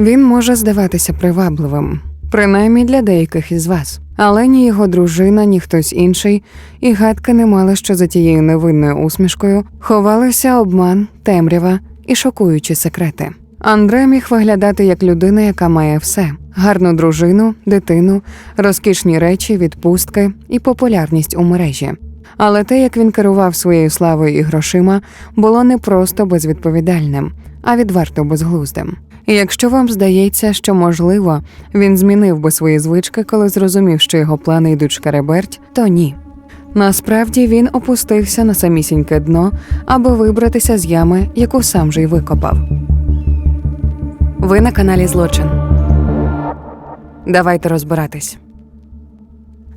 Він може здаватися привабливим, принаймні для деяких із вас, але ні його дружина, ні хтось інший, і гадки не мали, що за тією невинною усмішкою ховалися обман, темрява і шокуючі секрети. Андре міг виглядати як людина, яка має все: гарну дружину, дитину, розкішні речі, відпустки і популярність у мережі. Але те, як він керував своєю славою і грошима, було не просто безвідповідальним, а відверто безглуздим. І якщо вам здається, що можливо він змінив би свої звички, коли зрозумів, що його плани йдуть шкереберть, то ні. Насправді він опустився на самісіньке дно, аби вибратися з ями, яку сам же й викопав. Ви на каналі Злочин. Давайте розбиратись.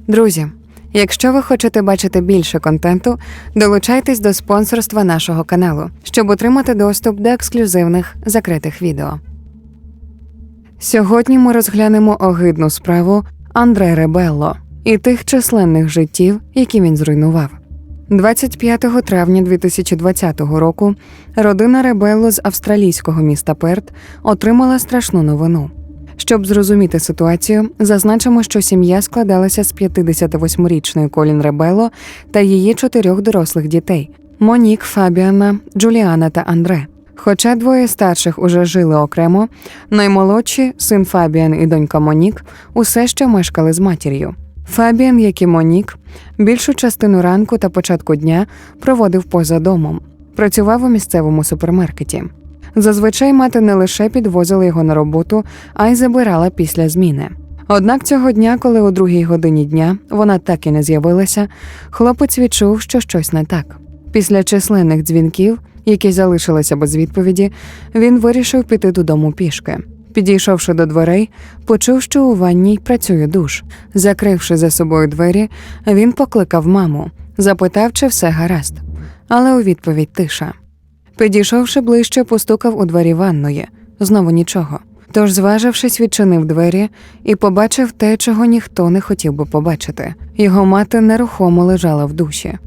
Друзі, якщо ви хочете бачити більше контенту, долучайтесь до спонсорства нашого каналу, щоб отримати доступ до ексклюзивних закритих відео. Сьогодні ми розглянемо огидну справу Андре Ребелло і тих численних життів, які він зруйнував. 25 травня 2020 року родина Ребелло з австралійського міста Перт отримала страшну новину. Щоб зрозуміти ситуацію, зазначимо, що сім'я складалася з 58-річної Колін Ребелло та її чотирьох дорослих дітей: Монік, Фабіана, Джуліана та Андре. Хоча двоє старших уже жили окремо, наймолодші син Фабіан і донька Монік усе ще мешкали з матір'ю. Фабіан, як і Монік, більшу частину ранку та початку дня проводив поза домом, працював у місцевому супермаркеті. Зазвичай мати не лише підвозила його на роботу, а й забирала після зміни. Однак цього дня, коли о другій годині дня вона так і не з'явилася, хлопець відчув, що щось не так. Після численних дзвінків, які залишилися без відповіді, він вирішив піти додому пішки. Підійшовши до дверей, почув, що у ванній працює душ. Закривши за собою двері, він покликав маму, запитав, чи все гаразд. Але у відповідь тиша. Підійшовши ближче, постукав у двері ванної. Знову нічого. Тож, зважившись, відчинив двері і побачив те, чого ніхто не хотів би побачити. Його мати нерухомо лежала в душі.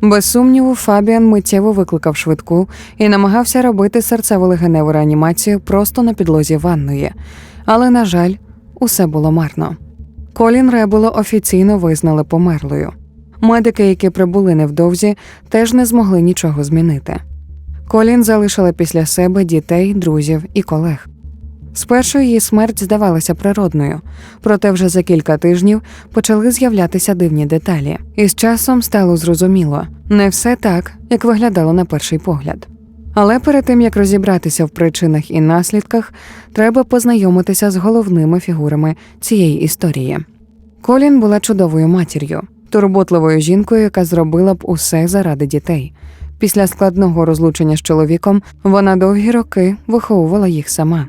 Без сумніву, Фабіан миттєво викликав швидку і намагався робити серцево-легеневу реанімацію просто на підлозі ванної. Але, на жаль, усе було марно. Колін Ребуло офіційно визнали померлою. Медики, які прибули невдовзі, теж не змогли нічого змінити. Колін залишила після себе дітей, друзів і колег. Спершу її смерть здавалася природною, проте вже за кілька тижнів почали з'являтися дивні деталі, і з часом стало зрозуміло не все так, як виглядало на перший погляд. Але перед тим як розібратися в причинах і наслідках, треба познайомитися з головними фігурами цієї історії. Колін була чудовою матір'ю, турботливою жінкою, яка зробила б усе заради дітей. Після складного розлучення з чоловіком вона довгі роки виховувала їх сама.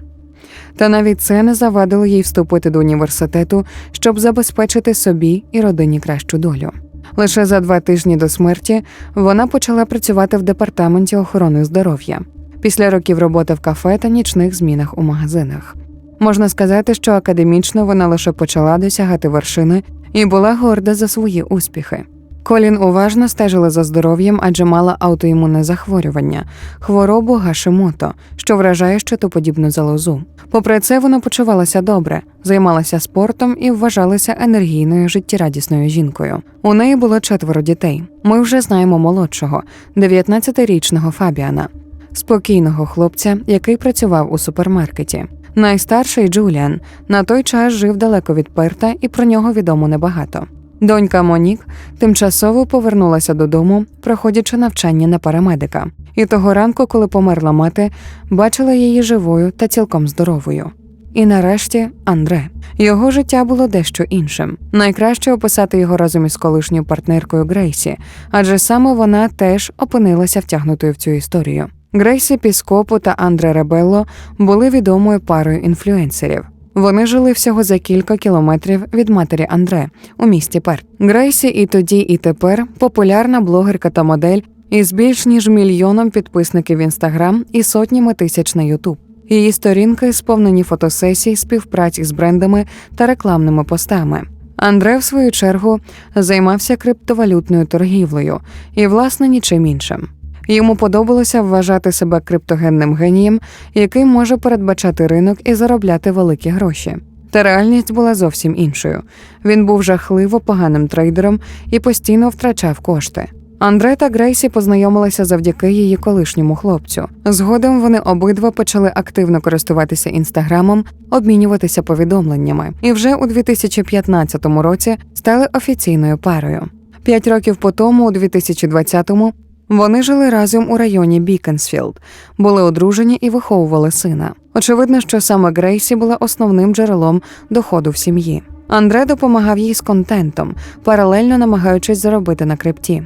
Та навіть це не завадило їй вступити до університету, щоб забезпечити собі і родині кращу долю. Лише за два тижні до смерті вона почала працювати в департаменті охорони здоров'я після років роботи в кафе та нічних змінах у магазинах. Можна сказати, що академічно вона лише почала досягати вершини і була горда за свої успіхи. Колін уважно стежила за здоров'ям, адже мала аутоімунне захворювання, хворобу Гашимото, що вражає щитоподібну залозу. Попри це, вона почувалася добре, займалася спортом і вважалася енергійною життєрадісною жінкою. У неї було четверо дітей. Ми вже знаємо молодшого, 19-річного Фабіана, спокійного хлопця, який працював у супермаркеті. Найстарший Джуліан на той час жив далеко від Перта, і про нього відомо небагато. Донька Монік тимчасово повернулася додому, проходячи навчання на парамедика, і того ранку, коли померла мати, бачила її живою та цілком здоровою. І нарешті Андре. Його життя було дещо іншим. Найкраще описати його разом із колишньою партнеркою Грейсі, адже саме вона теж опинилася втягнутою в цю історію. Грейсі Піскопу та Андре Ребелло були відомою парою інфлюенсерів. Вони жили всього за кілька кілометрів від матері Андре у місті Перт. Грейсі і тоді, і тепер популярна блогерка та модель із більш ніж мільйоном підписників в інстаграм і сотнями тисяч на Ютуб. Її сторінки сповнені фотосесій, співпраці з брендами та рекламними постами. Андре, в свою чергу, займався криптовалютною торгівлею і, власне, нічим іншим. Йому подобалося вважати себе криптогенним генієм, який може передбачати ринок і заробляти великі гроші. Та реальність була зовсім іншою. Він був жахливо поганим трейдером і постійно втрачав кошти. Андре та Грейсі познайомилися завдяки її колишньому хлопцю. Згодом вони обидва почали активно користуватися інстаграмом, обмінюватися повідомленнями, і вже у 2015 році стали офіційною парою. П'ять років по тому, у 2020-му, вони жили разом у районі Бікенсфілд, були одружені і виховували сина. Очевидно, що саме Грейсі була основним джерелом доходу в сім'ї. Андре допомагав їй з контентом, паралельно намагаючись заробити на крипті.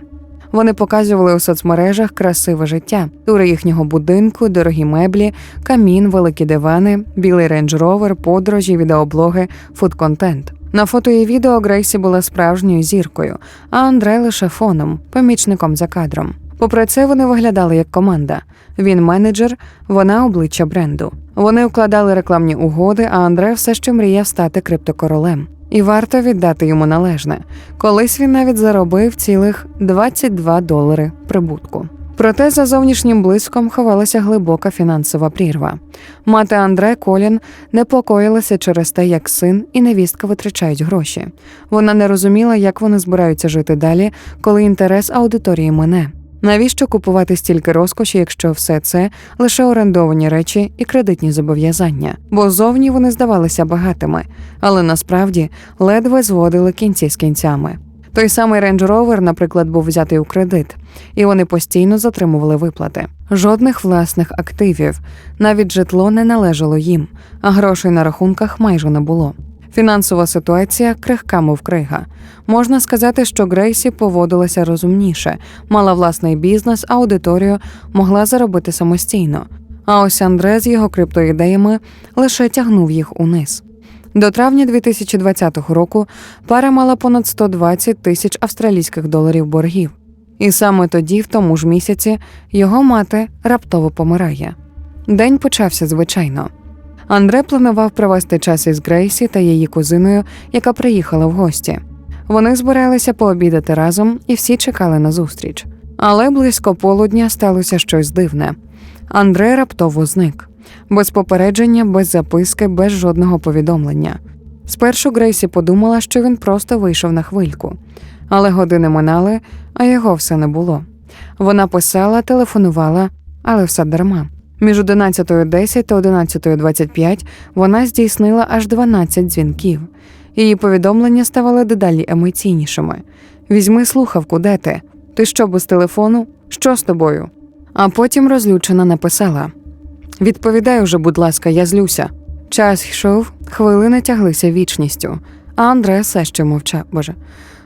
Вони показували у соцмережах красиве життя, тури їхнього будинку, дорогі меблі, камін, великі дивани, білий рейндж-ровер, подорожі, відеоблоги, фуд-контент. На фото і відео Грейсі була справжньою зіркою, а Андре лише фоном, помічником за кадром. Попри це, вони виглядали як команда. Він менеджер, вона обличчя бренду. Вони укладали рекламні угоди, а Андре все ще мріяв стати криптокоролем. І варто віддати йому належне. Колись він навіть заробив цілих 22 долари прибутку. Проте за зовнішнім блиском ховалася глибока фінансова прірва. Мати Андре Колін непокоїлася через те, як син і невістка витрачають гроші. Вона не розуміла, як вони збираються жити далі, коли інтерес аудиторії мине. Навіщо купувати стільки розкоші, якщо все це лише орендовані речі і кредитні зобов'язання? Бо зовні вони здавалися багатими, але насправді ледве зводили кінці з кінцями. Той самий Range Rover, наприклад, був взятий у кредит, і вони постійно затримували виплати. Жодних власних активів, навіть житло не належало їм, а грошей на рахунках майже не було. Фінансова ситуація крихка, мов крига. Можна сказати, що Грейсі поводилася розумніше, мала власний бізнес, аудиторію, могла заробити самостійно. А ось Андре з його криптоідеями лише тягнув їх униз. До травня 2020 року пара мала понад 120 тисяч австралійських доларів боргів. І саме тоді, в тому ж місяці, його мати раптово помирає. День почався звичайно. Андре планував провести час із Грейсі та її кузиною, яка приїхала в гості. Вони збиралися пообідати разом і всі чекали на зустріч. Але близько полудня сталося щось дивне. Андре раптово зник без попередження, без записки, без жодного повідомлення. Спершу Грейсі подумала, що він просто вийшов на хвильку, але години минали, а його все не було. Вона писала, телефонувала, але все дарма. Між 11.10 та 11.25 вона здійснила аж 12 дзвінків. Її повідомлення ставали дедалі емоційнішими. Візьми слухавку, де ти? Ти що без телефону? Що з тобою? А потім розлючена написала: Відповідай уже, будь ласка, я злюся. Час йшов, хвилини тяглися вічністю, а Андре все ще мовчав. Боже,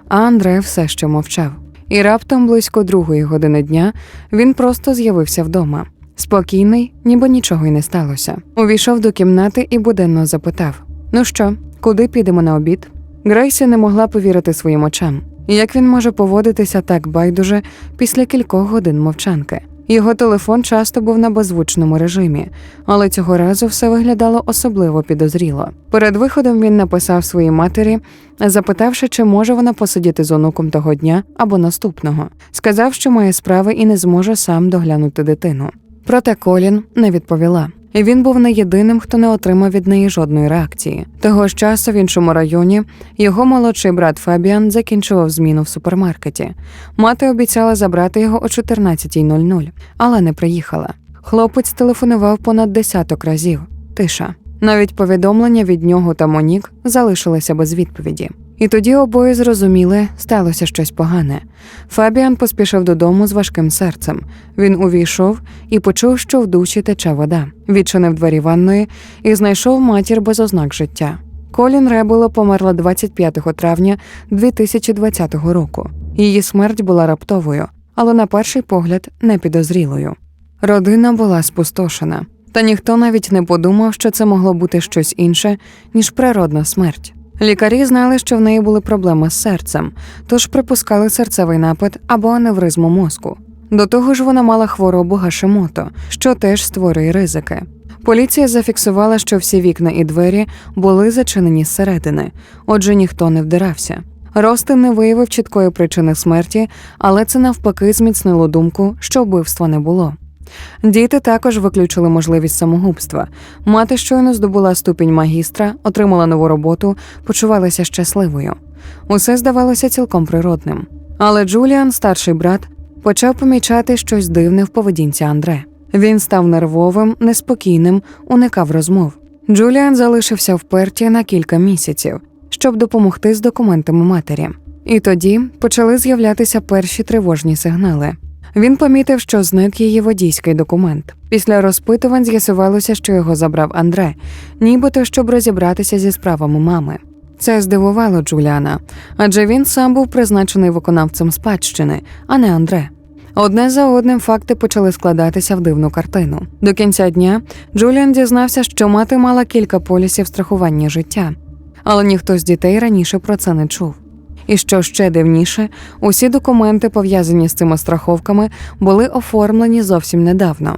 а Андре все ще мовчав. І раптом близько другої години дня він просто з'явився вдома. Спокійний, ніби нічого й не сталося. Увійшов до кімнати і буденно запитав: Ну що, куди підемо на обід? Грейсі не могла повірити своїм очам. Як він може поводитися так байдуже після кількох годин мовчанки? Його телефон часто був на беззвучному режимі, але цього разу все виглядало особливо підозріло. Перед виходом він написав своїй матері, запитавши, чи може вона посидіти з онуком того дня або наступного. Сказав, що має справи і не зможе сам доглянути дитину. Проте Колін не відповіла. Він був не єдиним, хто не отримав від неї жодної реакції. Того ж часу в іншому районі його молодший брат Фабіан закінчував зміну в супермаркеті. Мати обіцяла забрати його о 14.00, але не приїхала. Хлопець телефонував понад десяток разів. Тиша. Навіть повідомлення від нього та Монік залишилися без відповіді. І тоді обоє зрозуміли, сталося щось погане. Фабіан поспішив додому з важким серцем. Він увійшов і почув, що в душі тече вода. Відчинив двері ванної і знайшов матір без ознак життя. Колін Ребело померла 25 травня 2020 року. Її смерть була раптовою, але на перший погляд не підозрілою. Родина була спустошена, та ніхто навіть не подумав, що це могло бути щось інше, ніж природна смерть. Лікарі знали, що в неї були проблеми з серцем, тож припускали серцевий напад або аневризму мозку. До того ж, вона мала хворобу Гашимото, що теж створює ризики. Поліція зафіксувала, що всі вікна і двері були зачинені зсередини, отже, ніхто не вдирався. Ростин не виявив чіткої причини смерті, але це навпаки зміцнило думку, що вбивства не було. Діти також виключили можливість самогубства. Мати щойно здобула ступінь магістра, отримала нову роботу, почувалася щасливою. Усе здавалося цілком природним. Але Джуліан, старший брат, почав помічати щось дивне в поведінці Андре. Він став нервовим, неспокійним, уникав розмов. Джуліан залишився в Перті на кілька місяців, щоб допомогти з документами матері. І тоді почали з'являтися перші тривожні сигнали. Він помітив, що зник її водійський документ. Після розпитувань з'ясувалося, що його забрав Андре, нібито щоб розібратися зі справами мами. Це здивувало Джуліана, адже він сам був призначений виконавцем спадщини, а не Андре. Одне за одним факти почали складатися в дивну картину. До кінця дня Джуліан дізнався, що мати мала кілька полісів страхування життя, але ніхто з дітей раніше про це не чув. І що ще дивніше, усі документи, пов'язані з цими страховками, були оформлені зовсім недавно.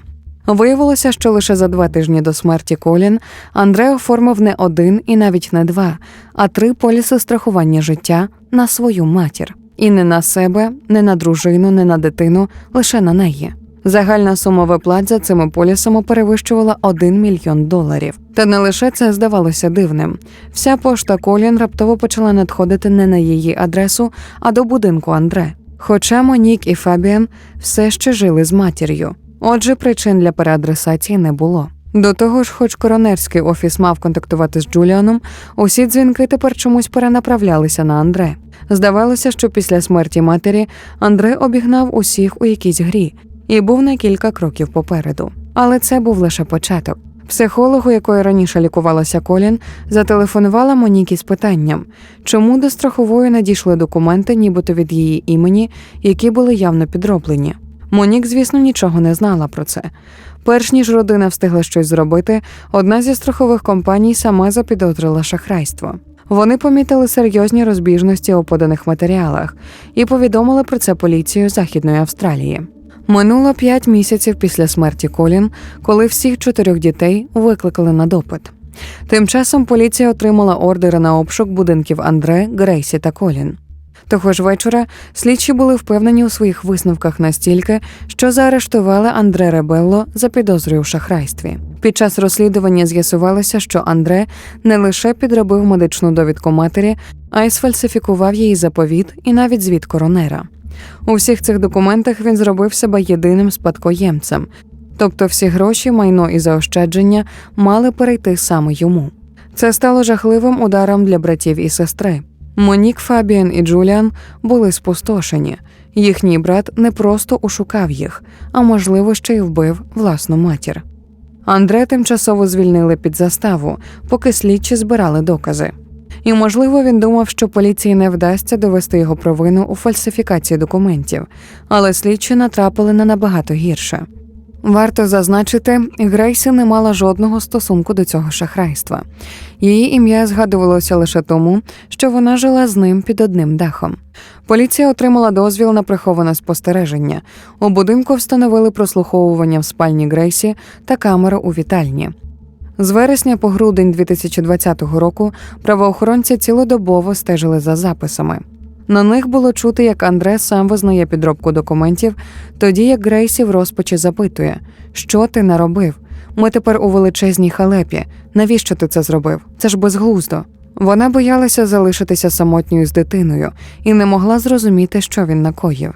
Виявилося, що лише за два тижні до смерті Колін Андре оформив не один і навіть не два, а три поліси страхування життя на свою матір. І не на себе, не на дружину, не на дитину, лише на неї. Загальна сума виплат за цими полісами перевищувала 1 мільйон доларів. Та не лише це здавалося дивним. Вся пошта Колін раптово почала надходити не на її адресу, а до будинку Андре. Хоча Монік і Фабіан все ще жили з матір'ю. Отже, причин для переадресації не було. До того ж, хоч коронерський офіс мав контактувати з Джуліаном, усі дзвінки тепер чомусь перенаправлялися на Андре. Здавалося, що після смерті матері Андре обігнав усіх у якійсь грі і був на кілька кроків попереду. Але це був лише початок. Психологу, якої раніше лікувалася Колін, зателефонувала Монікі з питанням, чому до страхової надійшли документи, нібито від її імені, які були явно підроблені. Монік, звісно, нічого не знала про це. Перш ніж родина встигла щось зробити, одна зі страхових компаній сама запідозрила шахрайство. Вони помітили серйозні розбіжності у поданих матеріалах і повідомили про це поліцію Західної Австралії. Минуло п'ять місяців після смерті Колін, коли всіх чотирьох дітей викликали на допит. Тим часом поліція отримала ордери на обшук будинків Андре, Грейсі та Колін. Того ж вечора слідчі були впевнені у своїх висновках настільки, що заарештували Андре Ребелло за підозрою в шахрайстві. Під час розслідування з'ясувалося, що Андре не лише підробив медичну довідку матері, а й сфальсифікував її заповіт і навіть звіт коронера. У всіх цих документах він зробив себе єдиним спадкоємцем, тобто всі гроші, майно і заощадження мали перейти саме йому. Це стало жахливим ударом для братів і сестри. Монік, Фабіан і Джуліан були спустошені. Їхній брат не просто ушукав їх, а можливо, ще й вбив власну матір. Андре тимчасово звільнили під заставу, поки слідчі збирали докази. І, можливо, він думав, що поліції не вдасться довести його провину у фальсифікації документів, але слідчі натрапили на набагато гірше. Варто зазначити, Грейсі не мала жодного стосунку до цього шахрайства. Її ім'я згадувалося лише тому, що вона жила з ним під одним дахом. Поліція отримала дозвіл на приховане спостереження. У будинку встановили прослуховування в спальні Грейсі та камеру у вітальні. З вересня по грудень 2020 року правоохоронці цілодобово стежили за записами. На них було чути, як Андре сам визнає підробку документів, тоді як Грейсі в розпачі запитує, що ти наробив? Ми тепер у величезній халепі. Навіщо ти це зробив? Це ж безглуздо. Вона боялася залишитися самотньою з дитиною і не могла зрозуміти, що він накоїв.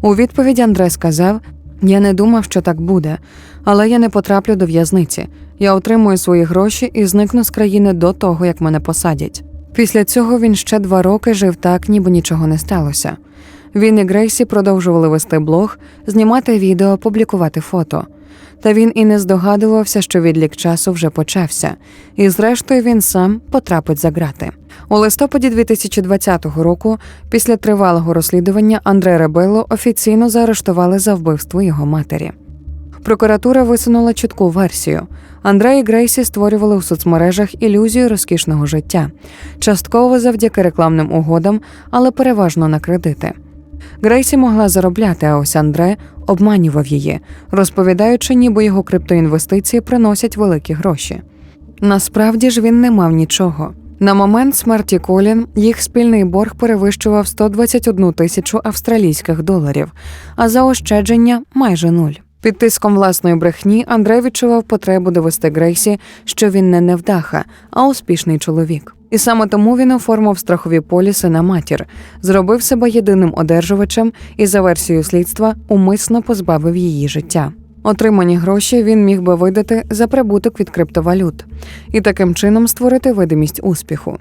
У відповідь Андре сказав: Я не думав, що так буде, але я не потраплю до в'язниці. Я отримую свої гроші і зникну з країни до того, як мене посадять. Після цього він ще два роки жив так, ніби нічого не сталося. Він і Грейсі продовжували вести блог, знімати відео, публікувати фото. Та він і не здогадувався, що відлік часу вже почався, і зрештою він сам потрапить за грати. У листопаді 2020 року, після тривалого розслідування, Андре Ребелло офіційно заарештували за вбивство його матері. Прокуратура висунула чітку версію. Андре і Грейсі створювали у соцмережах ілюзію розкішного життя, частково завдяки рекламним угодам, але переважно на кредити. Грейсі могла заробляти, а ось Андре обманював її, розповідаючи, ніби його криптоінвестиції приносять великі гроші. Насправді ж він не мав нічого, На момент смерті Колін їх спільний борг перевищував 121 тисячу австралійських доларів, а заощадження майже нуль. Під тиском власної брехні Андрей відчував потребу довести Грейсі, що він не невдаха, а успішний чоловік. І саме тому він оформив страхові поліси на матір, зробив себе єдиним одержувачем і за версією слідства умисно позбавив її життя. Отримані гроші він міг би видати за прибуток від криптовалют і таким чином створити видимість успіху.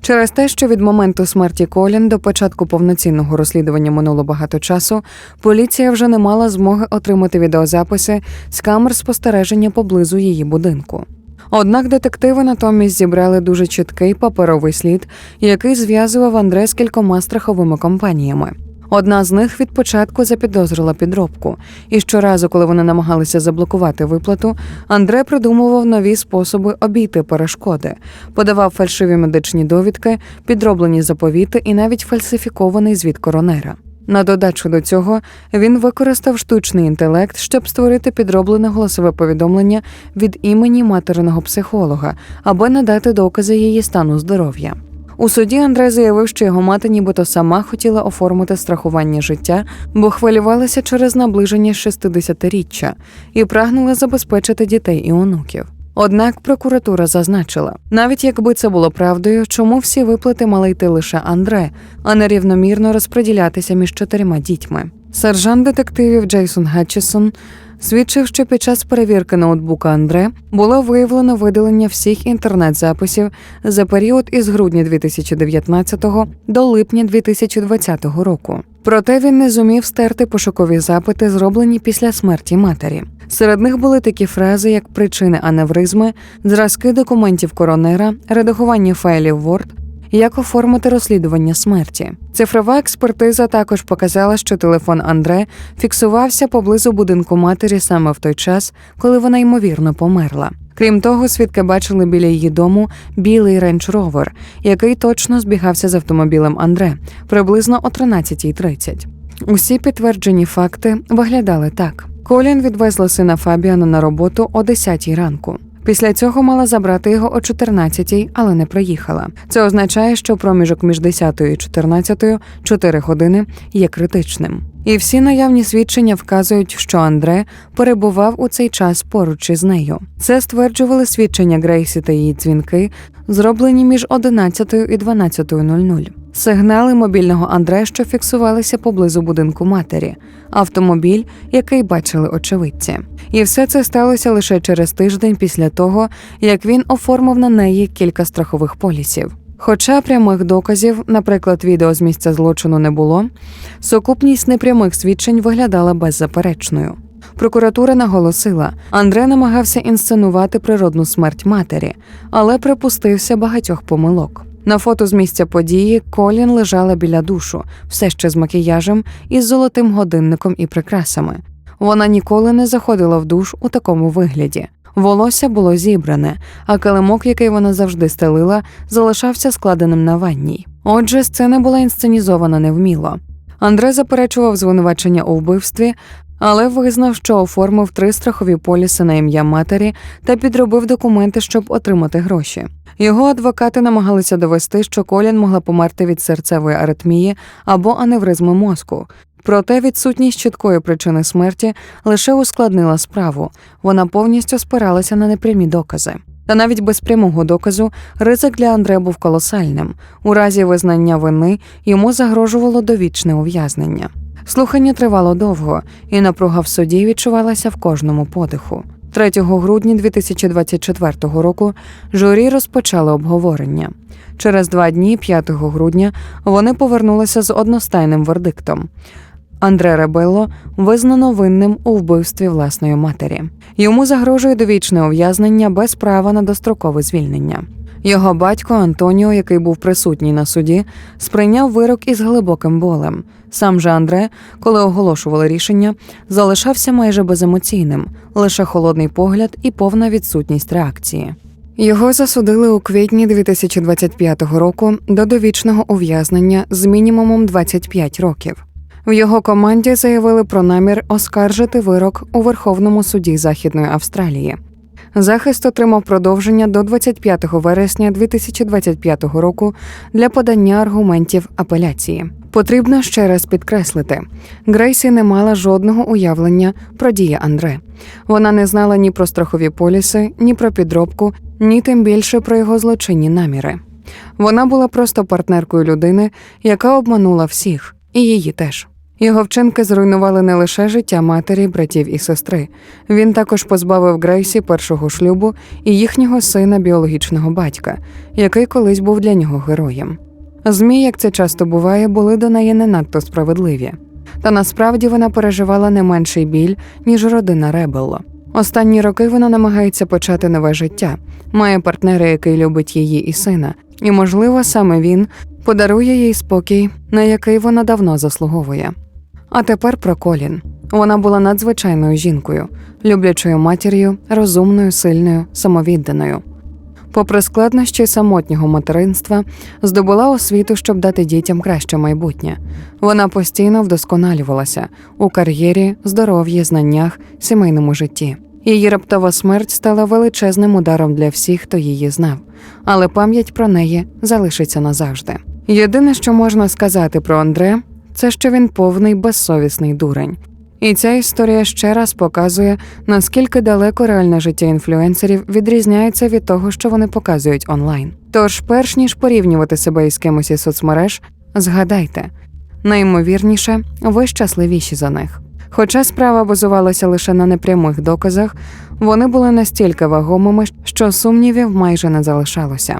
Через те, що від моменту смерті Колін до початку повноцінного розслідування минуло багато часу, поліція вже не мала змоги отримати відеозаписи з камер спостереження поблизу її будинку. Однак детективи натомість зібрали дуже чіткий паперовий слід, який зв'язував Андре з кількома страховими компаніями. Одна з них від початку запідозрила підробку, і щоразу, коли вони намагалися заблокувати виплату, Андре придумував нові способи обійти перешкоди, подавав фальшиві медичні довідки, підроблені заповіти і навіть фальсифікований звіт коронера. На додачу до цього він використав штучний інтелект, щоб створити підроблене голосове повідомлення від імені материного психолога, аби надати докази її стану здоров'я. У суді Андре заявив, що його мати нібито сама хотіла оформити страхування життя, бо хвилювалася через наближення 60-річчя і прагнула забезпечити дітей і онуків. Однак прокуратура зазначила, навіть якби це було правдою, чому всі виплати мали йти лише Андре, а не рівномірно розподілятися між чотирма дітьми. Сержант детективів Джейсон Гатчесон свідчив, що під час перевірки ноутбука Андре було виявлено видалення всіх інтернет-записів за період із грудня 2019 до липня 2020 року. Проте він не зумів стерти пошукові запити, зроблені після смерті матері. Серед них були такі фрази, як причини аневризми, зразки документів коронера, редагування файлів Word, як оформити розслідування смерті. Цифрова експертиза також показала, що телефон Андре фіксувався поблизу будинку матері саме в той час, коли вона ймовірно померла. Крім того, свідки бачили біля її дому білий рейндж ровер, який точно збігався з автомобілем Андре приблизно о 13.30. Усі підтверджені факти виглядали так: Колін відвезла сина Фабіана на роботу о 10 ранку. Після цього мала забрати його о 14-й, але не приїхала. Це означає, що проміжок між 10 і 14 – 4 години є критичним. І всі наявні свідчення вказують, що Андре перебував у цей час поруч із нею. Це стверджували свідчення Грейсі та її дзвінки, зроблені між 11 і 12.00. Сигнали мобільного Андре, що фіксувалися поблизу будинку матері, автомобіль, який бачили очевидці. І все це сталося лише через тиждень після того, як він оформив на неї кілька страхових полісів. Хоча прямих доказів, наприклад, відео з місця злочину не було, сукупність непрямих свідчень виглядала беззаперечною. Прокуратура наголосила, Андре намагався інсценувати природну смерть матері, але припустився багатьох помилок. На фото з місця події Колін лежала біля душу, все ще з макіяжем і з золотим годинником і прикрасами. Вона ніколи не заходила в душ у такому вигляді. Волосся було зібране, а килимок, який вона завжди стелила, залишався складеним на ванній. Отже, сцена була інсценізована невміло. Андре заперечував звинувачення у вбивстві, але визнав, що оформив три страхові поліси на ім'я матері та підробив документи, щоб отримати гроші. Його адвокати намагалися довести, що Колін могла померти від серцевої аритмії або аневризми мозку. Проте відсутність чіткої причини смерті лише ускладнила справу. Вона повністю спиралася на непрямі докази. Та навіть без прямого доказу ризик для Андре був колосальним. У разі визнання вини йому загрожувало довічне ув'язнення. Слухання тривало довго, і напруга в суді відчувалася в кожному подиху. 3 грудня 2024 року журі розпочало обговорення. Через два дні, 5 грудня, вони повернулися з одностайним вердиктом. Андре Ребелло визнано винним у вбивстві власної матері. Йому загрожує довічне ув'язнення без права на дострокове звільнення. Його батько Антоніо, який був присутній на суді, сприйняв вирок із глибоким болем. Сам же Андре, коли оголошували рішення, залишався майже беземоційним, лише холодний погляд і повна відсутність реакції. Його засудили у квітні 2025 року до довічного ув'язнення з мінімумом 25 років. В його команді заявили про намір оскаржити вирок у Верховному суді Західної Австралії. Захист отримав продовження до 25 вересня 2025 року для подання аргументів апеляції. Потрібно ще раз підкреслити: Грейсі не мала жодного уявлення про дії Андре. Вона не знала ні про страхові поліси, ні про підробку, ні тим більше про його злочинні наміри. Вона була просто партнеркою людини, яка обманула всіх, і її теж. Його вчинки зруйнували не лише життя матері, братів і сестри. Він також позбавив Грейсі першого шлюбу і їхнього сина біологічного батька, який колись був для нього героєм. Змі, як це часто буває, були до неї не надто справедливі. Та насправді вона переживала не менший біль, ніж родина Ребелло. Останні роки вона намагається почати нове життя, має партнера, який любить її і сина, і, можливо, саме він подарує їй спокій, на який вона давно заслуговує. А тепер про Колін. Вона була надзвичайною жінкою, люблячою матір'ю, розумною, сильною, самовідданою. Попри складнощі самотнього материнства, здобула освіту, щоб дати дітям краще майбутнє. Вона постійно вдосконалювалася у кар'єрі, здоров'ї, знаннях, сімейному житті. Її раптова смерть стала величезним ударом для всіх, хто її знав, але пам'ять про неї залишиться назавжди. Єдине, що можна сказати про Андре, це що він повний безсовісний дурень. І ця історія ще раз показує, наскільки далеко реальне життя інфлюенсерів відрізняється від того, що вони показують онлайн. Тож, перш ніж порівнювати себе із кимось із соцмереж, згадайте, найімовірніше, ви щасливіші за них. Хоча справа базувалася лише на непрямих доказах, вони були настільки вагомими, що сумнівів майже не залишалося.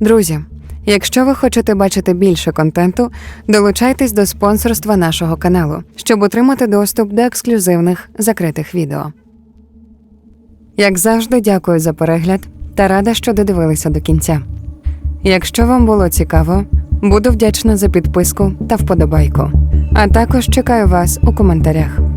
Друзі, якщо ви хочете бачити більше контенту, долучайтесь до спонсорства нашого каналу, щоб отримати доступ до ексклюзивних закритих відео. Як завжди, дякую за перегляд та рада, що додивилися до кінця. Якщо вам було цікаво, буду вдячна за підписку та вподобайку. А також чекаю вас у коментарях.